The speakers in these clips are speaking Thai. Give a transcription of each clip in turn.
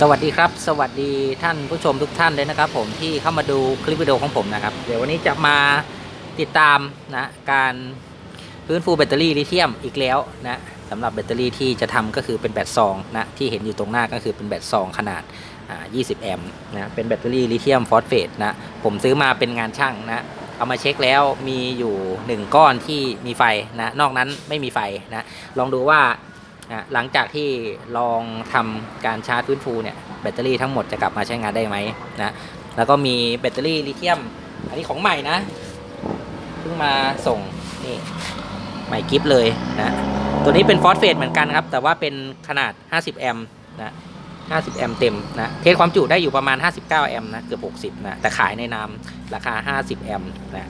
สวัสดีครับ สวัสดีท่านผู้ชมทุกท่านเลยนะครับ ผมที่เข้ามาดูคลิปวิดีโอของผมนะครับ เดี๋ยววันนี้จะมาติดตามนะการฟื้นฟูแบตเตอรี่ลิเธียมอีกแล้วนะสำหรับแบตเตอรี่ที่จะทำก็คือเป็นแบตซองนะที่เห็นอยู่ตรงหน้าก็คือเป็นแบตซองขนาดอ่า20 แอมป์นะเป็นแบตเตอรี่ลิเธียมฟอสเฟตนะผมซื้อมาเป็นงานช่างนะเอามาเช็คแล้วมีอยู่ 1 ก้อนที่มีไฟนะนอกนั้นไม่มีไฟนะลองดูว่า นะหลังจากที่ลองทำการชาร์จฟื้นฟูเนี่ยแบตเตอรี่ทั้งหมดจะกลับมาใช้งานได้ไหมนะแล้วก็มีแบตเตอรี่ลิเธียม อันนี้ของใหม่นะเพิ่งมาส่งนี่ใหม่กิฟเลยนะตัวนี้เป็นฟอสเฟตเหมือนกันครับ แต่ว่าเป็นขนาด 50 แอมป์นะ50 แอมป์เต็มนะเทสความจุได้อยู่ประมาณ 59 แอมป์นะเกือบ60นะแต่ขายในนามราคา 50 แอมป์นะ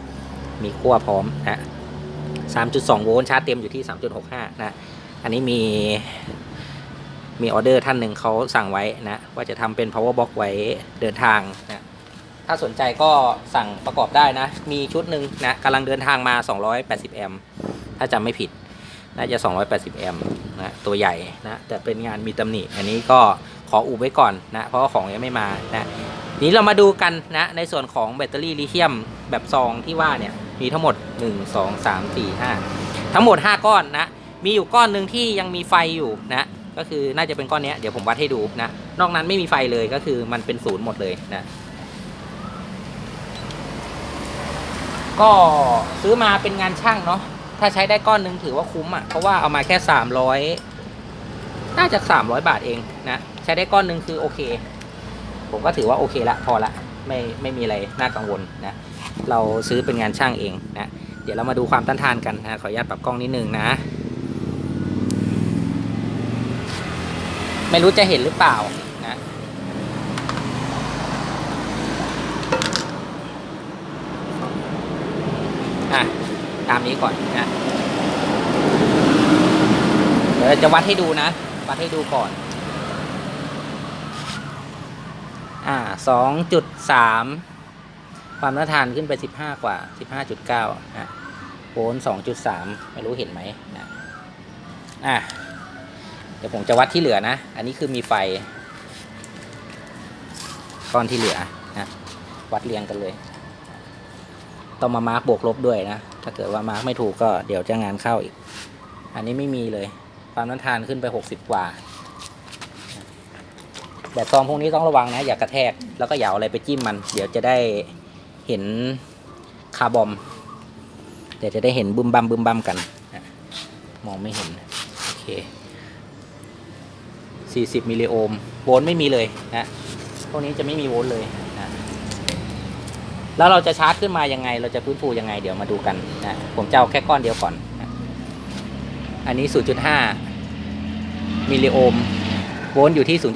มีขั้วพร้อมนะ3.2 โวลต์ชาร์จเต็มอยู่ที่ 3.65 นะ อันนี้มีมีออเดอร์ท่านหนึ่งเขาสั่งไว้นะ ว่าจะทำเป็น power box ไว้เดินทางนะ ถ้าสนใจก็สั่งประกอบได้นะ มีชุดหนึ่งนะกำลังเดินทางมา 280 แอมป์ถ้าจำไม่ผิด น่าจะ 280 แอมป์นะ ตัวใหญ่นะ แต่เป็นงานมีตำหนิ อันนี้ก็ขออุบไว้ก่อนนะ เพราะว่าของยังไม่มานะ นี้เรามาดูกันนะ ในส่วนของแบตเตอรี่ลิเธียมแบบซองที่ว่าเนี่ย มีทั้งหมด 1 2 3 4 5 ทั้งหมด 5 ก้อนนะ มีอยู่ก้อนหนึ่งที่ยังมีไฟอยู่นะ ก็คือน่าจะเป็นก้อนนี้เดี๋ยวผมวัดให้ดูนะ นอกนั้นไม่มีไฟเลยก็คือมันเป็นศูนย์หมดเลยนะ ก็ซื้อมาเป็นงานช่างเนาะ ถ้าใช้ได้ก้อนหนึ่งถือว่าคุ้มอะ่ะ เพราะว่าเอามาแค่สามร้อยน่าจะสามร้อยบาทเองนะ ใช้ได้ก้อนหนึ่งคือโอเค ผมก็ถือว่าโอเคละพอละ ไม่ไม่มีอะไรน่ากังวลนะ เราซื้อเป็นงานช่างเองนะ เดี๋ยวเรามาดูความต้านทานกันนะ ขออนุญาตปรับกล้องนิดนึงนะ ไม่รู้จะเห็นหรือเปล่านะอะตามนี้ก่อนนะเดี๋ยวจะวัดให้ดูนะ วัดให้ดูก่อน อ่าสองจุดสามความต้านทานขึ้นไปสิบห้ากว่าสิบห้าจุดเก้าอะโวลต์สองจุดสามไม่รู้เห็นไหมนะอะ เดี๋ยวผมจะวัดที่เหลือนะ อันนี้คือมีไฟก้อนที่เหลือนะวัดเรียงกันเลย ต้องมามาร์กบวกลบด้วยนะ ถ้าเกิดว่ามาร์กไม่ถูกก็เดี๋ยวจะงานเข้าอีก อันนี้ไม่มีเลยความต้านทานขึ้นไป 60 กว่าแบบซองพวกนี้ต้องระวังนะ อย่ากระแทก แล้วก็อย่าเอาอะไรไปจิ้มมัน เดี๋ยวจะได้เห็นคาร์บอม เดี๋ยวจะได้เห็นบึมบัมบึมบัมกัน มองไม่เห็น โอเค 40 มิลลิโอห์มโวลต์ไม่มีเลยนะพวกนี้จะไม่มีโวลต์เลยนะแล้วเราจะชาร์จขึ้นมายังไง เราจะฟื้นฟูยังไงเดี๋ยวมาดูกันนะผมจะเอาแค่ก้อนเดียวก่อนนะอันนี้ 0.5 มิลลิโอห์มโวลต์อยู่ที่ 0.2426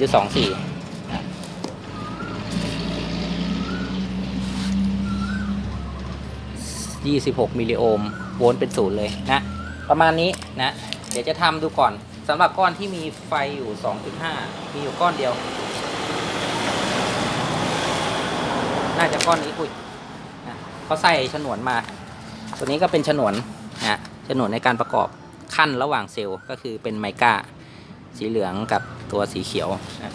มิลลิโอห์มโวลต์เป็นศูนย์เลยนะ ประมาณนี้นะ เดี๋ยวจะทำดูก่อน สำหรับก้อนที่มีไฟอยู่ 2.5 มีอยู่ก้อนเดียว น่าจะก้อนนี้คุยนะเขาใส่ฉนวนมา ตัวนี้ก็เป็นฉนวนนะฉนวนในการประกอบขั้นระหว่างเซลล์ก็คือเป็นไมก้าสีเหลืองกับตัวสีเขียวนะ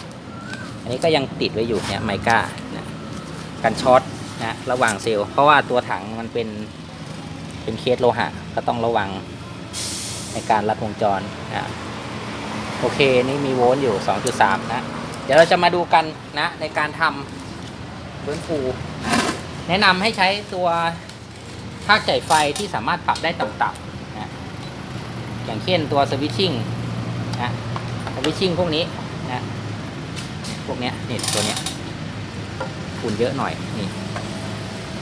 อันนี้ก็ยังติดไว้อยู่เนี่ยไมก้านะกันช็อตนะระหว่างเซลล์เพราะว่าตัวถังมันเป็นเป็นเคสโลหะก็ต้องระวังในการรัดวงจรนะ โอเค นี่มีโวลต์อยู่ 2.3 นะ เดี๋ยวเราจะมาดูกันนะ ในการทำฟื้นฟู แนะนำให้ใช้ตัวภาคจ่ายไฟที่สามารถปรับได้ต่ำๆนะอย่างเช่นตัวสวิตชิ่งนะสวิตชิ่งพวกนี้นะพวกเนี้ยนี่ตัวเนี้ยฝุ่นเยอะหน่อยนี่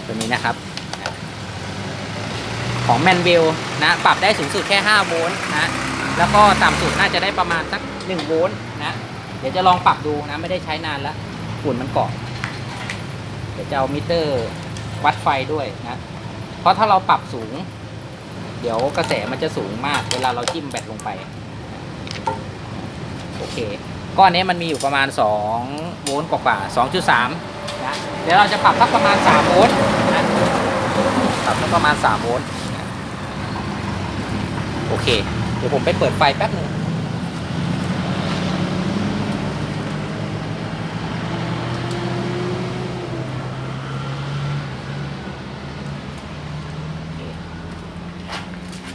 ตัวนี้นะครับนะของแมนวิลนะ ปรับได้สูงสุดแค่ 5 โวลต์นะ แล้วก็ต่ำสุดน่าจะได้ประมาณสัก1โวลต์นะ เดี๋ยวจะลองปรับดูนะ ไม่ได้ใช้นานแล้วฝุ่นมันเกาะเดี๋ยวจะเอามิเตอร์วัดไฟด้วยนะ เพราะถ้าเราปรับสูง เดี๋ยวกระแสมันจะสูงมาก เวลาเราจิ้มแบตลงไป โอเค ก้อนนี้มันมีอยู่ประมาณ 2 โวลต์กว่าๆ2.3 นะ เดี๋ยวเราจะปรับสักประมาณ 3 โวลต์นะ ปรับสักประมาณ 3 โวลต์ โอเค เดี๋ยวผมไปเปิดไฟแป๊บหนึ่ง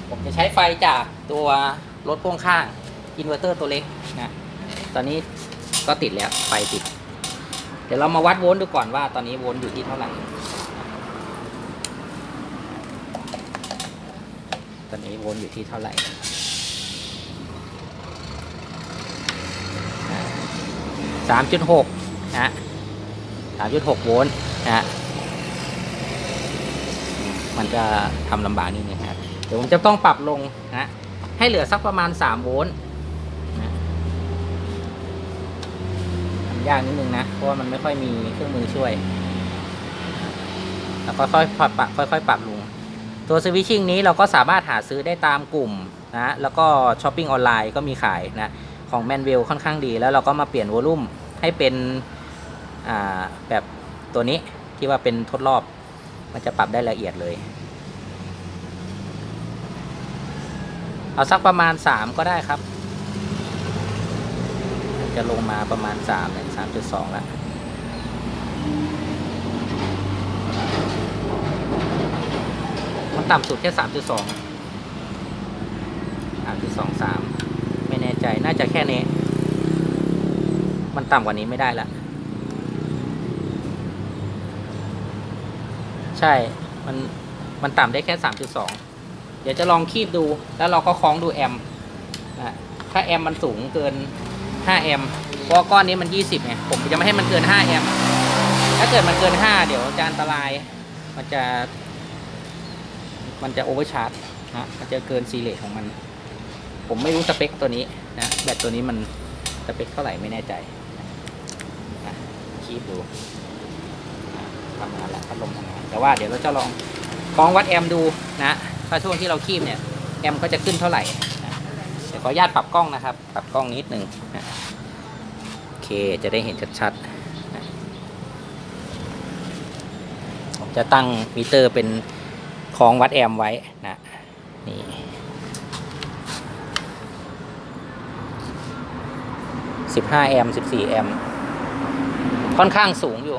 ผมจะใช้ไฟจากตัวรถพ่วงข้างอินเวอร์เตอร์ตัวเล็กนะ ตอนนี้ก็ติดแล้วไฟติด เดี๋ยวเรามาวัดโวลต์ดูก่อนว่าตอนนี้โวลต์อยู่ที่เท่าไหร่ ตอนนี้โวลต์อยู่ที่เท่าไหร่ สามจุดหกนะสามจุดหกโวลต์นะมันจะทำลำบากนิดนึงครับเดี๋ยวผมจะต้องปรับลงนะให้เหลือสักประมาณ 3 โวลต์นะทำยากนิดนึงนะ เพราะว่ามันไม่ค่อยมีเครื่องมือช่วย แล้วก็ค่อยๆปรับค่อยๆปรับลงตัวสวิตชิ่งนี้เราก็สามารถหาซื้อได้ตามกลุ่มนะแล้วก็ช้อปปิ้งออนไลน์ก็มีขายนะของแมนเวลค่อนข้างดี แล้วเราก็มาเปลี่ยนวอลลุ่ม ให้เป็นแบบตัวนี้ที่ว่าเป็นทดรอบ มันจะปรับได้ละเอียดเลย เอาสักประมาณ 3 ก็ได้ครับ จะลงมาประมาณ3เนี่ย3.2 แล้วมันต่ำสุดแค่3.2 3.23ไม่แน่ใจน่าจะแค่นี้ มันต่ำกว่านี้ไม่ได้ละใช่ มัน มันต่ำได้แค่ 3.2 เดี๋ยวจะลองคีบดู แล้วเราก็คล้องดูแอมนะถ้าแอมมันสูงเกิน 5 แอม เพราะก้อนนี้มัน 20ไง ผมจะไม่ให้มันเกิน 5 แอม ถ้าเกิดมันเกิน 5 เดี๋ยวจะอันตราย มันจะ มันจะโอเวอร์ชาร์จนะ มันจะเกินซีเลทของมัน ผมไม่รู้สเปคตัวนี้นะ แบตตัวนี้มันสเปคเท่าไหร่ไม่แน่ใจ คีบดูทำงานแล้วพัดลมทำงานแต่ว่าเดี๋ยวเราจะลองคล้องวัดแอมป์ดูนะถ้าช่วงที่เราคีบเนี่ยแอมป์ก็จะขึ้นเท่าไหร่เดี๋ยวขออนุญาตปรับกล้องนะครับ ปรับกล้องนิดหนึ่งนะโอเคจะได้เห็นชัดๆนะผมจะตั้งมิเตอร์เป็นคล้องวัดแอมป์ไว้นะนี่สิบห้าแอมป์สิบสี่แอมป์ ค่อนข้างสูงอยู่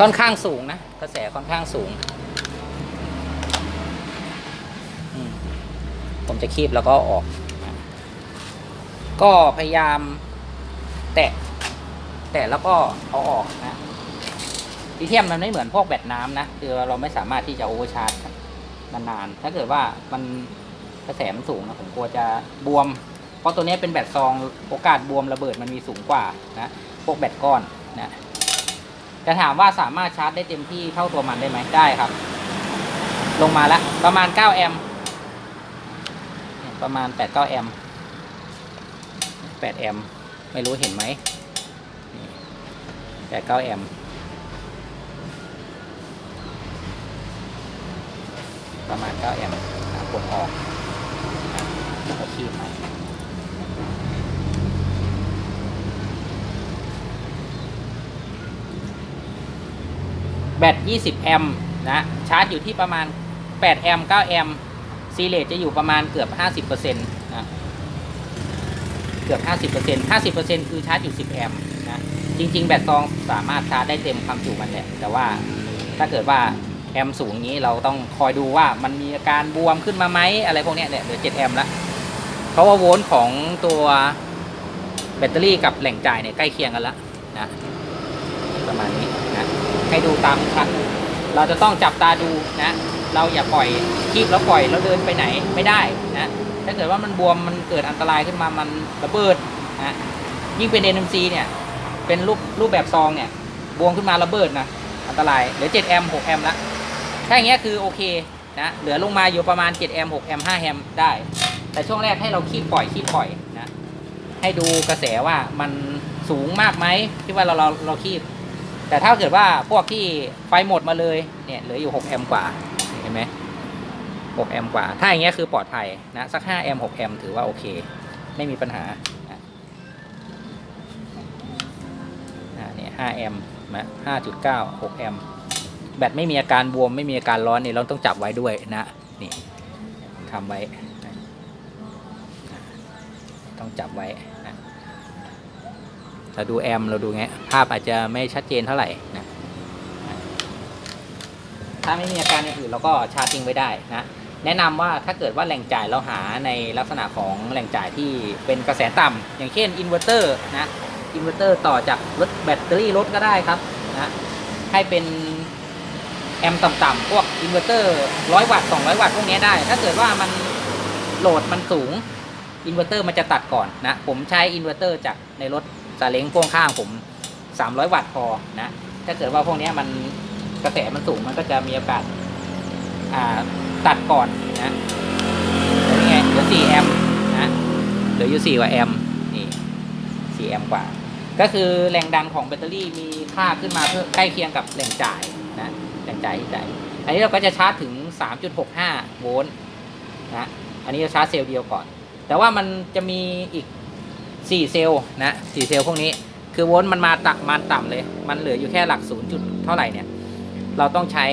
ค่อนข้างสูงนะ กระแสค่อนข้างสูง ผมจะคีบแล้วก็ออก ก็พยายามแตะ แตะแล้วก็เอาออกนะลิเธียมมันไม่เหมือนพวกแบตน้ำนะคือเราไม่สามารถที่จะโอเวอร์ชาร์จนานๆถ้าเกิดว่ามันกระแสมันสูงนะผมกลัวจะบวม เพราะตัวนี้เป็นแบตซองโอกาสบวมระเบิดมันมีสูงกว่านะพวกแบตก้อนนะจะถามว่าสามารถชาร์จได้เต็มที่เท่าตัวมันได้ไหมได้ครับ ลงมาแล้วประมาณ 9 แอมป์ประมาณ 8-9 แอมป์8แอมป์ไม่รู้เห็นไหม 8-9 แอมป์ประมาณ 9 แอมป์กดออกแล้วก็คีบมาแบต 20 แอมป์นะ ชาร์จอยู่ที่ประมาณ 8 แอมป์ 9 แอมป์ ซีเลทจะอยู่ประมาณเกือบ 50%นะ เกือบ 50% 50%คือชาร์จอยู่ 10 แอมป์ จริง ๆ แบตซองสามารถชาร์จได้เต็มความจุมันแหละแต่ว่าถ้าเกิดว่าแอมสูงอย่างนี้เราต้องคอยดูว่ามันมีอาการบวมขึ้นมาไหมอะไรพวกนี้เนี่ยเหลือ7แอมแล้วเพราะว่าโวลต์ของตัวแบตเตอรี่กับแหล่งจ่ายเนี่ยใกล้เคียงกันแล้วนะประมาณนี้นะให้ดูตามคันเราจะต้องจับตาดูนะ เราอย่าปล่อยคีบแล้วปล่อยแล้วเดินไปไหนไม่ได้นะถ้าเกิดว่ามันบวมมันเกิดอันตรายขึ้นมามันระเบิดนะยิ่งเป็น NMC เนี่ย เป็นรูปรูปแบบซองเนี่ยบวมขึ้นมาระเบิดนะอันตรายเหลือ7แอมป์6แอมป์ละถ้าอย่างเงี้ยคือโอเคนะเหลือลงมาอยู่ประมาณ7แอมป์6แอมป์5แอมป์ได้ แต่ช่วงแรกให้เราคีบปล่อยคีบปล่อยนะให้ดูกระแสว่ามันสูงมากไหมที่ว่าเราเราเราคีบ แต่ถ้าเกิดว่าพวกที่ไฟหมดมาเลยเนี่ยเหลืออยู่6แอมป์กว่าเห็นไหม6แอมป์กว่า ถ้าอย่างเงี้ยคือปลอดภัยนะสัก5แอมป์6แอมป์ถือว่าโอเค ไม่มีปัญหา 5 แอมป์นะ5.9 6 แอมป์แบตไม่มีอาการบวมไม่มีอาการร้อนเนี่เราต้องจับไว้ด้วยนะนี่ทำไว้ต้องจับไว้นะเราดูแอมเราดูไงภาพอาจจะไม่ชัดเจนเท่าไหร่นะถ้าไม่มีอาการอย่างอื่นเราก็ชาร์จทิ้งไว้ได้นะ แนะนำว่าถ้าเกิดว่าแหล่งจ่ายเราหาในลักษณะของแหล่งจ่ายที่เป็นกระแสต่ำอย่างเช่นอินเวอร์เตอร์นะ อินเวอร์เตอร์ต่อจากรถแบตเตอรี่รถก็ได้ครับนะให้เป็นแอมป์ต่ำๆพวกอินเวอร์เตอร์ร้อยวัตต์สองร้อยวัตต์พวกนี้ได้ ถ้าเกิดว่ามันโหลดมันสูงอินเวอร์เตอร์มันจะตัดก่อนนะผมใช้อินเวอร์เตอร์จากในรถซาเล้งพ่วงข้างผม 300 วัตต์พอนะถ้าเกิดว่าพวกนี้มันกระแสมันสูงมันก็จะมีโอกาสอ่าตัดก่อนนะนี่ไงเหลือ4แอมป์นะเหลืออยู่4กว่าแอมป์นี่4แอมป์กว่า ก็คือแรงดันของแบตเตอรี่มีค่าขึ้นมาเพื่อใกล้เคียงกับแหล่งจ่ายนะแหล่งจ่ายที่จ่ายอันนี้เราก็จะชาร์จถึง 3.65 โวลต์นะอันนี้จะชาร์จเซลล์เดียวก่อน แต่ว่ามันจะมีอีก 4 เซลล์นะ4เซลล์พวกนี้คือโวลต์มันมาตักมันต่ำเลย มันเหลืออยู่แค่หลัก0จุดเท่าไหร่เนี่ย เราต้องใช้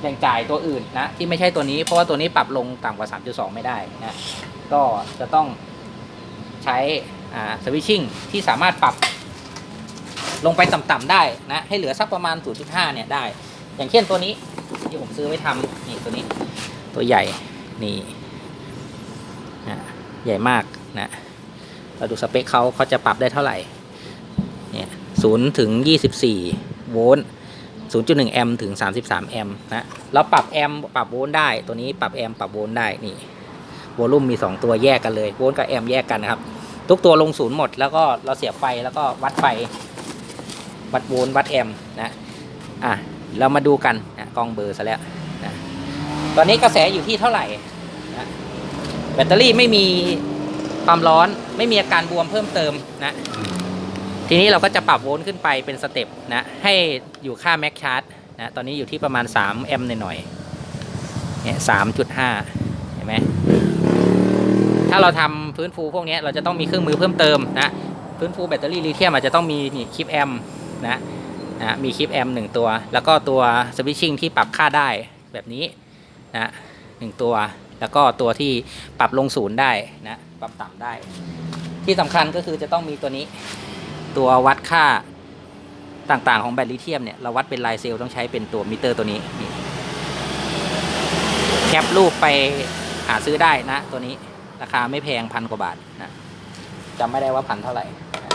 แหล่งจ่ายตัวอื่นนะที่ไม่ใช่ตัวนี้ เพราะว่าตัวนี้ปรับลงต่ำกว่า 3.2 ไม่ได้นะก็จะต้องใช้ สวิตชิ่งที่สามารถปรับลงไปต่ำๆได้นะให้เหลือสักประมาณ 0.5 เนี่ยได้ อย่างเช่นตัวนี้ที่ผมซื้อไว้ทำนี่ตัวนี้ ตัวใหญ่นี่นะใหญ่มากนะเราดูสเปคเขาเขาจะปรับได้เท่าไหร่เนี่ย0ถึง 24 โวลต์0.1 แอมป์ถึง 33 แอมป์นะเราปรับแอมป์ปรับโวลต์ได้ตัวนี้ปรับแอมป์ปรับโวลต์ได้นี่โวลูมมี 2 ตัวแยกกันเลยโวลต์กับแอมป์แยกกันนะครับ ทุกตัวลงศูนย์หมด แล้วก็เราเสียบไฟแล้วก็วัดไฟ วัดโวลต์วัดแอมป์นะอะเรามาดูกันนะกล้องเบอร์ซะแล้วนะตอนนี้กระแสอยู่ที่เท่าไหร่นะแบตเตอรี่ไม่มีความร้อนไม่มีอาการบวมเพิ่มเติมนะทีนี้เราก็จะปรับโวลต์ขึ้นไปเป็นสเต็ปนะให้อยู่ค่าแม็กชาร์จนะตอนนี้อยู่ที่ประมาณ3แอมป์หน่อยๆเนี่ยสามจุดห้าเห็นไหมถ้าเราทำ ฟื้นฟูพวกนี้เราจะต้องมีเครื่องมือเพิ่มเติมนะฟื้นฟูแบตเตอรี่ลิเธียมอาจจะต้องมีนี่คลิปแอมนะนะมีคลิปแอมหนึ่งตัว แล้วก็ตัวสวิตชิ่งที่ปรับค่าได้แบบนี้นะหนึ่งตัว แล้วก็ตัวที่ปรับลงศูนย์ได้นะปรับต่ำได้ ที่สำคัญก็คือจะต้องมีตัวนี้ตัววัดค่าต่างๆของแบตลิเธียมเนี่ยเราวัดเป็นลายเซลล์ต้องใช้เป็นตัวมิเตอร์ตัวนี้แคปรูปไปหาซื้อได้นะตัวนี้ ราคาไม่แพงพันกว่าบาทนะจำไม่ได้ว่าพันเท่าไหร่นะ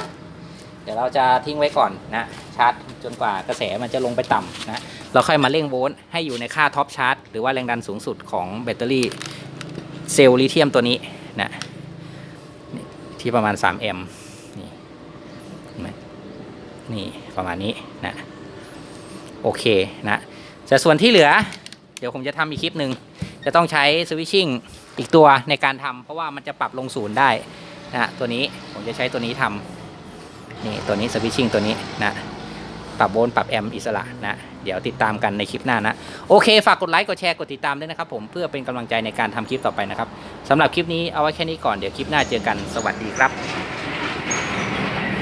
เดี๋ยวเราจะทิ้งไว้ก่อนนะชาร์จจนกว่ากระแสมันจะลงไปต่ำนะเราค่อยมาเร่งโวลต์ให้อยู่ในค่าท็อปชาร์จหรือว่าแรงดันสูงสุดของแบตเตอรี่เซลล์ลิเธียมตัวนี้นะที่ประมาณ 3 แอมป์นไหมนี่ประมาณนี้นะโอเคนะแต่ส่วนที่เหลือ เดี๋ยวผมจะทำอีกคลิปหนึ่งจะต้องใช้สวิตชิ่ง อีกตัวในการทำเพราะว่ามันจะปรับลงศูนย์ได้นะตัวนี้ผมจะใช้ตัวนี้ทำนี่ตัวนี้สวิตชิ่งตัวนี้นะปรับโวลต์ปรับแอมป์อิสระนะเดี๋ยวติดตามกันในคลิปหน้านะ โอเค ฝากกดไลค์กดแชร์กดติดตามด้วยนะครับผมเพื่อเป็นกำลังใจในการทำคลิปต่อไปนะครับสำหรับคลิปนี้เอาไว้แค่นี้ก่อนเดี๋ยวคลิปหน้าเจอกันสวัสดีครับ